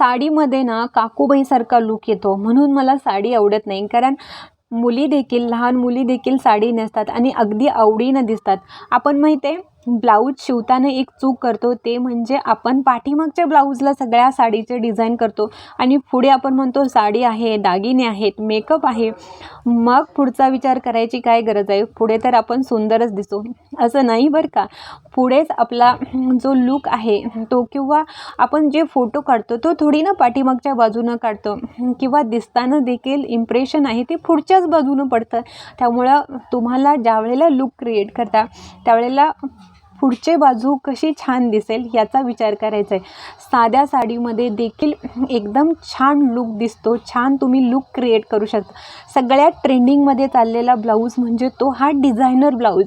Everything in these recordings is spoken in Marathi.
साडीमध्ये ना काकूबाईसारखा लूक येतो. म्हणून मला साडी आवडत नाही. कारण मुली देखील लहान मुली देखील साडी नेसतात आणि अगदी आवडीनं दिसतात. आपण माहिती आहे ब्लाऊज शिवताना एक चूक करतो ते म्हणजे आपण पाठीमागच्या ब्लाऊजला सगळ्या साडीचे डिझाईन करतो आणि पुढे आपण म्हणतो साडी आहे दागिने आहेत मेकअप आहे. मग पुढचा विचार करायची काय गरज आहे? पुढे तर आपण सुंदरच दिसतो असं नाही बरं का? पुढेच आपला जो लूक आहे तो किंवा आपण जे फोटो काढतो तो थोडी ना पाठीमागच्या बाजूनं काढतो. किंवा दिसताना देखील इम्प्रेशन आहे ते पुढच्याच बाजूनं पडतं. त्यामुळं तुम्हाला ज्यावेळेला लूक क्रिएट करता त्यावेळेला पुढचे बाजू कशी छान दिसेल याचा विचार करायचा आहे. साध्या साडीमध्ये देखील एकदम छान लूक दिसतो. छान तुम्ही लुक क्रिएट करू शकता. सगळ्यात ट्रेंडिंगमध्ये चाललेला ब्लाऊज म्हणजे तो हा डिझायनर ब्लाऊज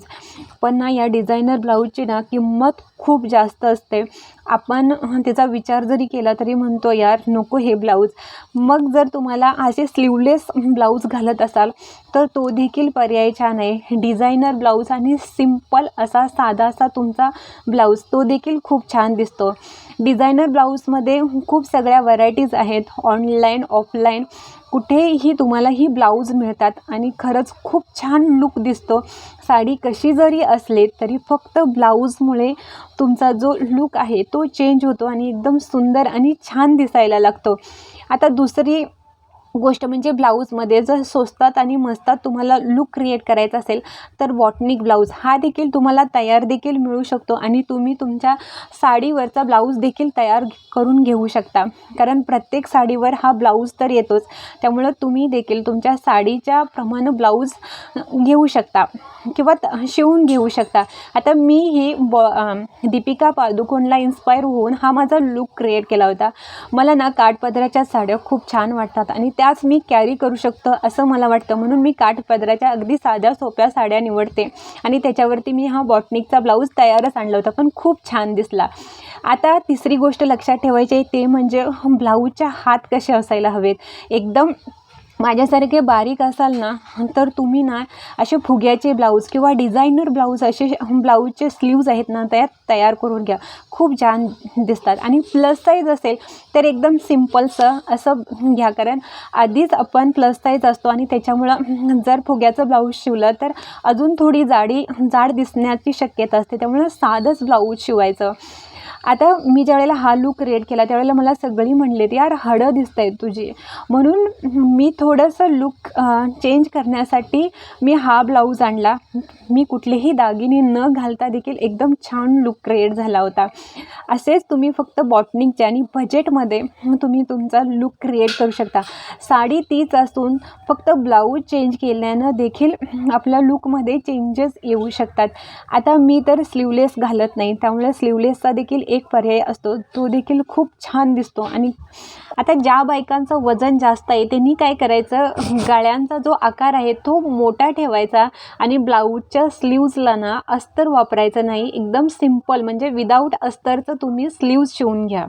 पण ना या डिझायनर ब्लाऊजची ना किंमत खूप जास्त असते. आपण त्याचा विचार जरी केला तरी म्हणतो यार नको हे ब्लाऊज मग जर तुम्हाला असे स्लीवलेस ब्लाऊज घालत असाल तर तो देखील पर्याय छान आहे. डिझायनर ब्लाऊज आणि सिंपल असा साधासा तुमचा ब्लाऊज तो देखील खूप छान दिसतो. डिझायनर ब्लाऊजमध्ये खूप सगळ्या व्हरायटीज आहेत ऑनलाईन ऑफलाईन कुठेही तुम्हाला ही ब्लाऊज मिळतात आणि खरंच खूप छान लूक दिसतो. साडी कशी जरी असले तरी फक्त ब्लाऊजमुळे तुमचा जो लूक आहे तो चेंज होतो आणि एकदम सुंदर आणि छान दिसायला लागतो. आता दुसरी गोष्ट म्हणजे ब्लाऊजमध्ये जर स्वस्तात आणि मस्तात तुम्हाला लूक क्रिएट करायचा असेल तर बॉटनिक ब्लाऊज हा देखील तुम्हाला तयार देखील मिळू शकतो आणि तुम्ही तुमच्या साडीवरचा ब्लाऊज देखील तयार करून घेऊ शकता. कारण प्रत्येक साडीवर हा ब्लाऊज तर येतोच. त्यामुळं तुम्ही देखील तुमच्या साडीच्या प्रमाणे ब्लाऊज घेऊ शकता किंवा त- शिवून घेऊ शकता. आता मी ही बॉ दीपिका पादुकोणला इन्स्पायर होऊन हा माझा लूक क्रिएट केला होता. मला ना काठपदराच्या साड्या खूप छान वाटतात आणि त्याच मी कॅरी करू शकतो असं मला वाटतं. म्हणून मी काठपदराच्या अगदी साध्या सोप्या साड्या निवडते. आणि त्याच्यावरती मी हा बॉटनिकचा ब्लाऊज तयारच आणला होता पण खूप छान दिसला. आता तिसरी गोष्ट लक्षात ठेवायची आहे ते म्हणजे ब्लाऊजच्या हात कसे असायला हवेत? एकदम माझ्यासारखे बारीक असाल ना तर तुम्ही ना असे फुग्याचे ब्लाऊज किंवा डिझायनर ब्लाऊज असे ब्लाऊजचे स्लीव्ज आहेत ना त्यात तयार करून घ्या. खूप छान दिसतात. आणि प्लस साईज असेल तर एकदम सिम्पलचं असं घ्या. कारण आधीच आपण प्लस साईज असतो आणि त्याच्यामुळं जर फुग्याचं ब्लाऊज शिवलं तर अजून थोडी जाडी जाड दिसण्याची शक्यता असते. त्यामुळं साधंच ब्लाऊज शिवायचं. आता मी ज्यावेळेला हा लूक क्रिएट केला त्यावेळेला मला सगळी म्हणलेत यार हडं दिसत आहेत तुझी. म्हणून मी थोडंसं लूक चेंज करण्यासाठी मी हा ब्लाऊज आणला. मी कुठलेही दागिने न घालता देखील एकदम छान लुक क्रिएट झाला होता. असेच तुम्ही फक्त बॉटनिकचे आणि बजेटमध्ये तुम्ही तुमचा लूक क्रिएट करू शकता. साडी तीच असून फक्त ब्लाऊज चेंज केल्यानं देखील आपल्या लूकमध्ये चेंजेस येऊ शकतात. आता मी तर स्लीवलेस घालत नाही त्यामुळे स्लीवलेसचा देखील एक पर्याय असतो. तो देखील खूप छान दिसतो. आणि आता ज्या बायकांचं वजन जास्त आहे त्यांनी काय करायचं? गळ्यांचा जो आकार आहे तो मोठा ठेवायचा आणि ब्लाऊजच्या स्लीव्जला ना अस्तर वापरायचं नाही. एकदम सिंपल म्हणजे विदाऊट अस्तरचं तुम्ही स्लीव्ज शिवून घ्या.